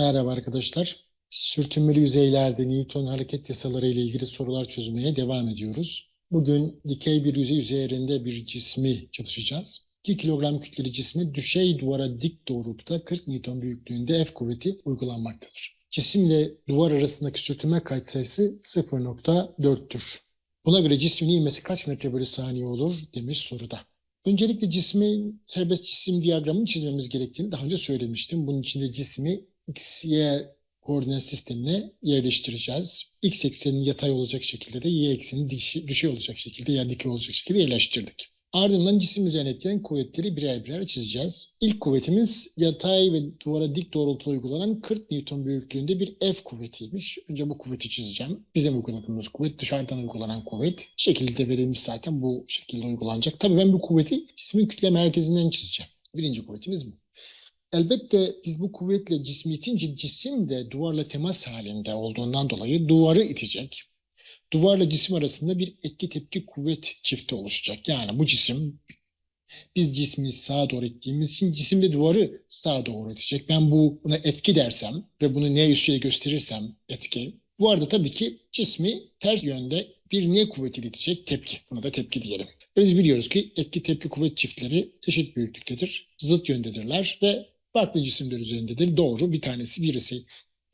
Merhaba arkadaşlar. Sürtünmeli yüzeylerde Newton hareket yasaları ile ilgili sorular çözmeye devam ediyoruz. Bugün dikey bir yüzey üzerinde bir cismi çalışacağız. 2 kilogram kütleli cismi düşey duvara dik doğrultuda 40 Newton büyüklüğünde F kuvveti uygulanmaktadır. Cisimle duvar arasındaki sürtünme katsayısı 0.4'tür. Buna göre cismin ivmesi kaç metre bölü saniye olur demiş soruda. Öncelikle cismin serbest cisim diyagramını çizmemiz gerektiğini daha önce söylemiştim. Bunun için de cismi x, y koordinat sistemine yerleştireceğiz. X ekseninin yatay olacak şekilde de y dişi- düşey olacak şekilde ya dikey olacak şekilde yerleştirdik. Ardından cisim üzerine etkilen kuvvetleri birer birer çizeceğiz. İlk kuvvetimiz yatay ve duvara dik doğrultuda uygulanan 40 Newton büyüklüğünde bir F kuvvetiymiş. Önce bu kuvveti çizeceğim. Bizim uyguladığımız kuvvet dışarıdan uygulanan kuvvet. Şekilde verilmiş zaten bu şekilde uygulanacak. Tabii ben bu kuvveti cismin kütle merkezinden çizeceğim. Birinci kuvvetimiz bu. Elbette biz bu kuvvetle cismi itince cisim de duvarla temas halinde olduğundan dolayı duvarı itecek. Duvarla cisim arasında bir etki tepki kuvvet çifti oluşacak. Yani bu cisim biz cismi sağa doğru ittiğimiz için cisim de duvarı sağa doğru itecek. Ben bu buna etki dersem ve bunu ne üssüyle gösterirsem etki. Bu arada tabii ki cismi ters yönde bir ne kuvvetiyle itecek tepki. Buna da tepki diyelim. Biz biliyoruz ki etki tepki kuvvet çiftleri eşit büyüklüktedir, zıt yöndedirler ve farklı cisimler üzerindedir. Doğru bir tanesi birisi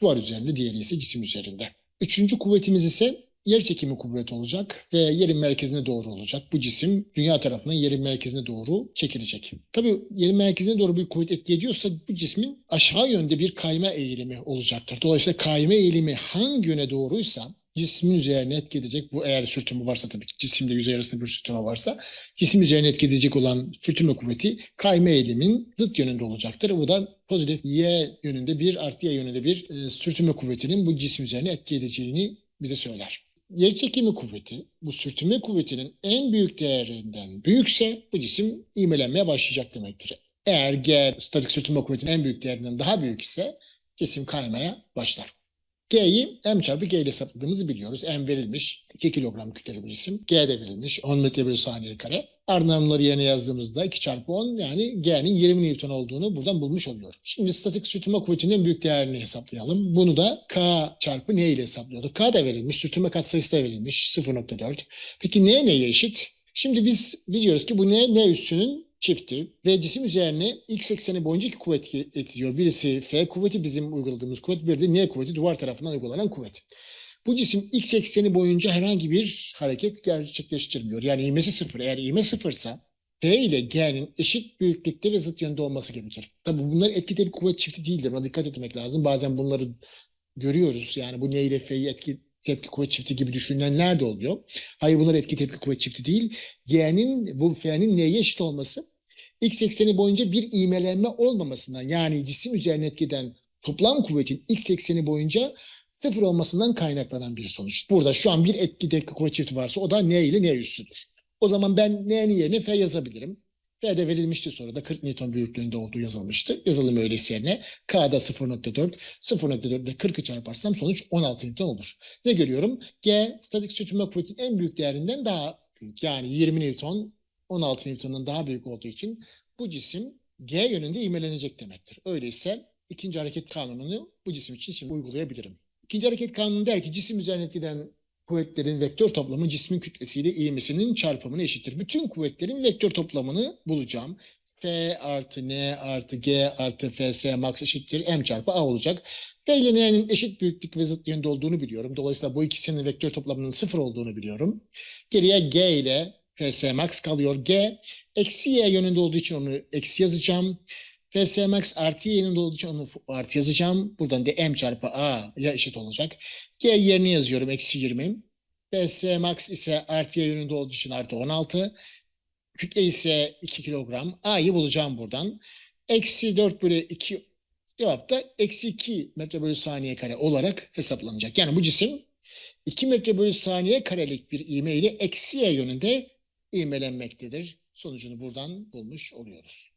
duvar üzerinde, diğeri ise cisim üzerinde. Üçüncü kuvvetimiz ise yer çekimi kuvveti olacak ve yerin merkezine doğru olacak. Bu cisim dünya tarafından yerin merkezine doğru çekilecek. Tabii yerin merkezine doğru bir kuvvet etki ediyorsa bu cismin aşağı yönde bir kayma eğilimi olacaktır. Dolayısıyla kayma eğilimi hangi yöne doğruysa cismin üzerine etki edecek bu eğer sürtünme varsa tabii ki cisimle yüzey arasında bir sürtünme varsa cisim üzerine etki edecek olan sürtünme kuvveti kayma eğilimin zıt yönünde olacaktır. Bu da pozitif y yönünde bir artı y yönünde bir e, sürtünme kuvvetinin bu cisim üzerine etki edeceğini bize söyler. Yer çekimi kuvveti bu sürtünme kuvvetinin en büyük değerinden büyükse bu cisim ivmelenmeye başlayacak demektir. Eğer G statik sürtünme kuvvetinin en büyük değerinden daha büyük ise cisim kaymaya başlar. G'yi m çarpı G ile hesapladığımızı biliyoruz. M verilmiş 2 kilogram kütleli bir cisim. G de verilmiş 10 metre bölü saniye kare. Ardından yerine yazdığımızda 2 çarpı 10 yani G'nin 20 Newton olduğunu buradan bulmuş oluyoruz. Şimdi statik sürtünme kuvvetinin büyük değerini hesaplayalım. Bunu da K çarpı N ile hesaplıyorduk. K da verilmiş. Sürtünme katsayısı da verilmiş 0.4. Peki N neye eşit? Şimdi biz biliyoruz ki bu N, N üssünün çifti ve cisim üzerine x ekseni boyunca iki kuvvet ediyor. Birisi F kuvveti bizim uyguladığımız kuvvet, bir de N kuvveti duvar tarafından uygulanan kuvvet. Bu cisim x ekseni boyunca herhangi bir hareket gerçekleştirmiyor. Yani ivmesi sıfır. Eğer ivme sıfırsa P ile G'nin eşit büyüklükte ve zıt yönde olması gerekir. Tabi bunlar etki tepki kuvvet çifti değildir. Buna dikkat etmek lazım. Bazen bunları görüyoruz. Yani bu N ile F'yi etki tepki kuvvet çifti gibi düşünenler de oluyor. Hayır bunlar etki tepki kuvvet çifti değil. G'nin bu F'nin N'ye eşit olması x ekseni boyunca bir ivmelenme olmamasından yani cisim üzerine etkiden toplam kuvvetin x ekseni boyunca sıfır olmasından kaynaklanan bir sonuç. Burada şu an bir etki tepki kuvvet çifti varsa o da N ile N üssüdür. O zaman ben N'nin yerine F yazabilirim. F de verilmişti soruda 40 Newton büyüklüğünde olduğu yazılmıştı. Yazalım öyleyse yerine. K'da 0.4. 0.4'de 40'ı çarparsam sonuç 16 Newton olur. Ne görüyorum? G statik sürtünme kuvvetinin en büyük değerinden daha büyük. Yani 20 Newton 16 Newton'un daha büyük olduğu için bu cisim G yönünde ivmelenecek demektir. Öyleyse ikinci hareket kanununu bu cisim için şimdi uygulayabilirim. İkinci hareket kanunu der ki cisim üzerine etkiden kuvvetlerin vektör toplamı cismin kütlesiyle ivmesinin çarpımına eşittir. Bütün kuvvetlerin vektör toplamını bulacağım. F artı N artı G artı Fs max eşittir M çarpı A olacak. F ile N'nin eşit büyüklük ve zıt yönde olduğunu biliyorum. Dolayısıyla bu ikisinin vektör toplamının sıfır olduğunu biliyorum. Geriye G ile Fs max kalıyor. G eksi Y yönünde olduğu için onu eksi yazacağım. Fs max artı Y yönünde olduğu için onu artı yazacağım. Buradan da M çarpı A ya eşit olacak. G yerine yazıyorum eksi 20. Fs max ise artı Y yönünde olduğu için artı 16. Kütle ise 2 kilogram. A'yı bulacağım buradan. Eksi 4 bölü 2 cevap da eksi 2 metre bölü saniye kare olarak hesaplanacak. Yani bu cisim 2 metre bölü saniye karelik bir ivme ile eksi y yönünde ivmelenmektedir. Sonucunu buradan bulmuş oluyoruz.